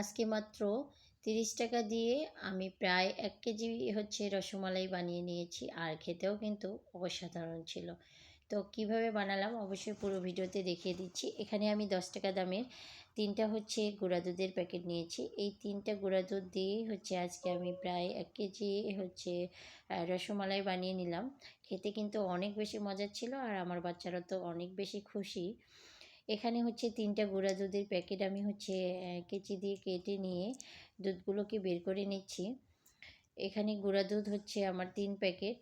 আজকে মাত্র তিরিশ টাকা দিয়ে আমি প্রায় এক কেজি হচ্ছে রসমালাই বানিয়ে নিয়েছি। আর খেতেও কিন্তু অসাধারণ ছিল। তো কীভাবে বানালাম অবশ্যই পুরো ভিডিওতে দেখিয়ে দিচ্ছি। এখানে আমি দশ টাকা দামের তিনটা হচ্ছে গুঁড়া দুধের প্যাকেট নিয়েছি। এই তিনটা গুঁড়া দুধ দিয়েই হচ্ছে আজকে আমি প্রায় এক কেজি হচ্ছে রসমালাই বানিয়ে নিলাম। খেতে কিন্তু অনেক বেশি মজার ছিল আর আমার বাচ্চারা তো অনেক বেশি খুশি। এখানে হচ্ছে তিনটা গুঁড়া দুধের প্যাকেট আমি হচ্ছে কেচি দিয়ে কেটে নিয়ে দুধগুলোকে বের করে নিচ্ছি। এখানে গুঁড়া দুধ হচ্ছে আমার তিন প্যাকেট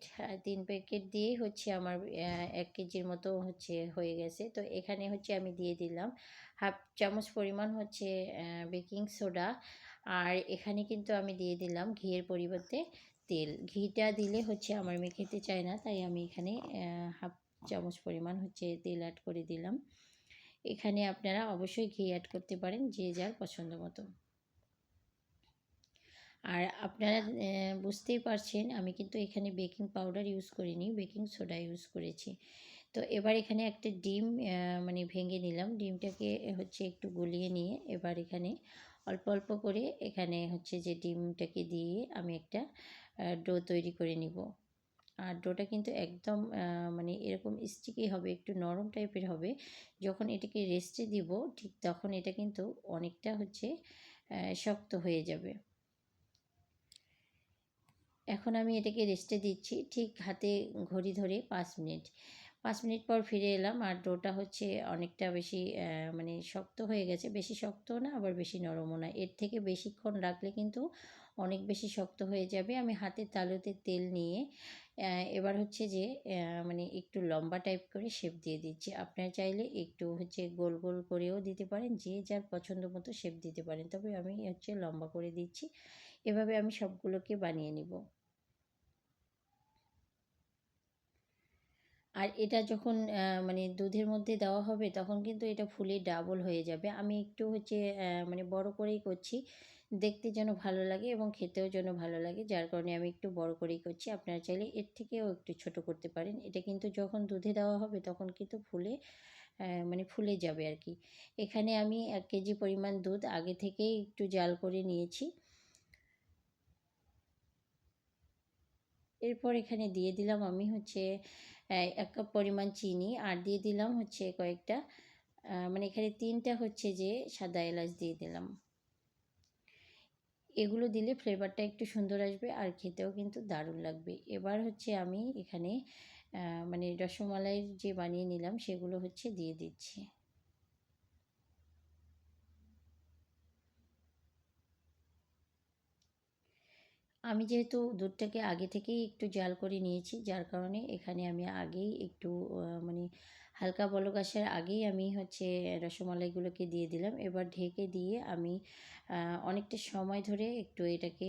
তিন প্যাকেট দিয়েই হচ্ছে আমার এক কেজির মতো হচ্ছে হয়ে গেছে। তো এখানে হচ্ছে আমি দিয়ে দিলাম হাফ চামচ পরিমাণ হচ্ছে বেকিং সোডা। আর এখানে কিন্তু আমি দিয়ে দিলাম ঘিয়ের পরিবর্তে তেল। ঘিটা দিলে হচ্ছে আমার মেয়ে খেতে চায় না, তাই আমি এখানে হাফ চামচ পরিমাণ হচ্ছে তেল অ্যাড করে দিলাম। এখানে আপনারা অবশ্যই ঘি অ্যাড করতে পারেন যে যার পছন্দ মতো। আর আপনারা বুঝতেই পারছেন আমি কিন্তু এখানে বেকিং পাউডার ইউজ করিনি বেকিং সোডা ইউজ করেছি। তো এবার এখানে একটা ডিম মানে ভেঙে নিলাম। ডিমটাকে হচ্ছে একটু গলিয়ে নিয়ে এবার এখানে অল্প অল্প করে এখানে হচ্ছে যে ডিমটাকে দিয়ে আমি একটা ডো তৈরি করে নিব। আর ডোটা কিন্তু একদম মানে এরকম স্টিকি হবে, একটু নরম টাইপের হবে। যখন এটাকে রেস্টে দিব, ঠিক তখন এটা কিন্তু অনেকটা হচ্ছে শক্ত হয়ে যাবে। এখন আমি এটাকে রেস্টে দিচ্ছি, ঠিক হাতে ঘড়ি ধরে পাঁচ মিনিট। পাঁচ মিনিট পর ফিরে এলাম। আর ডোটা হচ্ছে অনেকটা বেশি মানে শক্ত হয়ে গেছে। বেশি শক্তও না, আবার বেশি নরমও না। এর থেকে বেশিক্ষণ রাখলে কিন্তু অনেক বেশি শক্ত হয়ে যাবে। আমি হাতের তালুতে তেল নিয়ে এবার হচ্ছে যে মানে একটু লম্বা টাইপ করে শেপ দিয়ে দিচ্ছি। আপনারা চাইলে একটু হচ্ছে গোল গোল করেও দিতে পারেন, যে যার পছন্দ মতো শেপ দিতে পারেন। তবে আমি হচ্ছে লম্বা করে দিচ্ছি। এভাবে আমি সবগুলোকে বানিয়ে নিব। আর এটা যখন মানে দুধের মধ্যে দেওয়া হবে তখন কিন্তু এটা ফুলে ডাবল হয়ে যাবে। আমি একটু হচ্ছে মানে বড় করেই করছি, দেখতে যেন ভালো লাগে এবং খেতেও যেন ভালো লাগে। যার কারণে আমি একটু বড় করেই করছি। আপনারা চাইলে এর থেকেও একটু ছোট করতে পারেন। এটা কিন্তু যখন দুধে দেওয়া হবে তখন কিন্তু ফুলে মানে ফুলে যাবে আর কি এখানে আমি এক কেজি পরিমাণ দুধ আগে থেকেই একটু জাল করে নিয়েছি। এরপর এখানে দিয়ে দিলাম আমি হচ্ছে এক কাপ পরিমাণ চিনি আর দিয়ে দিলাম হচ্ছে কয়েকটা মানে এখানে তিনটা হচ্ছে যে সাদা এলাচ দিয়ে দিলাম। এগুলো দিলে ফ্লেভারটা একটু সুন্দর আসবে আর খেতেও কিন্তু দারুণ লাগবে। এবার হচ্ছে আমি এখানে মানে রসমালাইয়ের যে বানিয়ে নিলাম সেগুলো হচ্ছে দিয়ে দিচ্ছি। আমি যেহেতু দুধটাকে আগে থেকেই একটু জাল করে নিয়েছি, যার কারণে এখানে আমি আগেই একটু মানে হালকা বলক আগেই আমি হচ্ছে রসমালাইগুলোকে দিয়ে দিলাম। এবার ঢেকে দিয়ে আমি অনেকটা সময় ধরে একটু এটাকে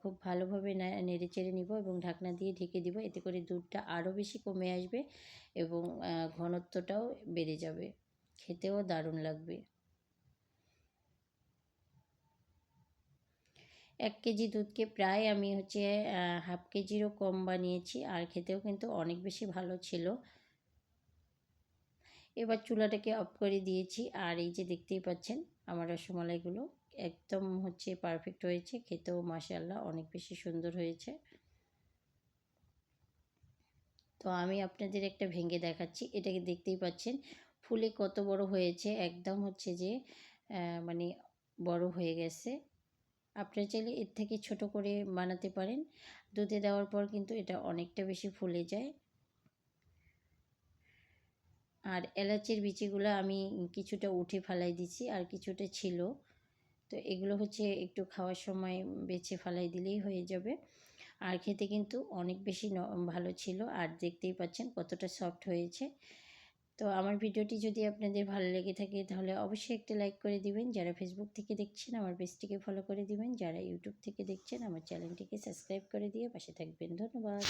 খুব ভালোভাবে নেড়ে চেড়ে নিব এবং ঢাকনা দিয়ে ঢেকে দিব। এতে করে দুধটা আরও বেশি কমে আসবে এবং ঘনত্বটাও বেড়ে যাবে। খেতেও দারুণ লাগবে। এক কেজি দুধকে প্রায় আমি হচ্ছে হাফ কেজিরও কম বানিয়েছি। আর খেতেও কিন্তু অনেক বেশি ভালো ছিল। এবার চুলাটাকে অফ করে দিয়েছি। আর এই যে দেখতেই পাচ্ছেন, আমার রসমালাইগুলো একদম হচ্ছে পারফেক্ট হয়েছে। খেতেও মাসাল্লাহ অনেক বেশি সুন্দর হয়েছে। তো আমি আপনাদের একটা ভেঙে দেখাচ্ছি। এটাকে দেখতেই পাচ্ছেন, ফুলে কত বড় হয়েছে। একদম হচ্ছে যে মানে বড় হয়ে গেছে। আপনারা চাইলে এর থেকে ছোট করে বানাতে পারেন। দুধে দেওয়ার পর কিন্তু এটা অনেকটা বেশি ফুলে যায়। আর এলাচের বিচিগুলো আমি কিছুটা উঠে ফেলাই দিছি, আর কিছুটা ছিল। তো এগুলো হচ্ছে একটু খাওয়ার সময় বেছে ফেলাই দিলেই হয়ে যাবে। আর খেতে কিন্তু অনেক বেশি ভালো ছিল। আর দেখতেই পাচ্ছেন কতটা সফট হয়েছে। তো আমার ভিডিওটি যদি আপনাদের ভালো লেগে থাকে তাহলে অবশ্যই একটা লাইক করে দিবেন। যারা ফেসবুক থেকে দেখছেন, আমার পেজটিকে ফলো করে দিবেন। যারা ইউটিউব থেকে দেখছেন, আমার চ্যানেলটিকে সাবস্ক্রাইব করে দিয়ে পাশে থাকবেন। ধন্যবাদ।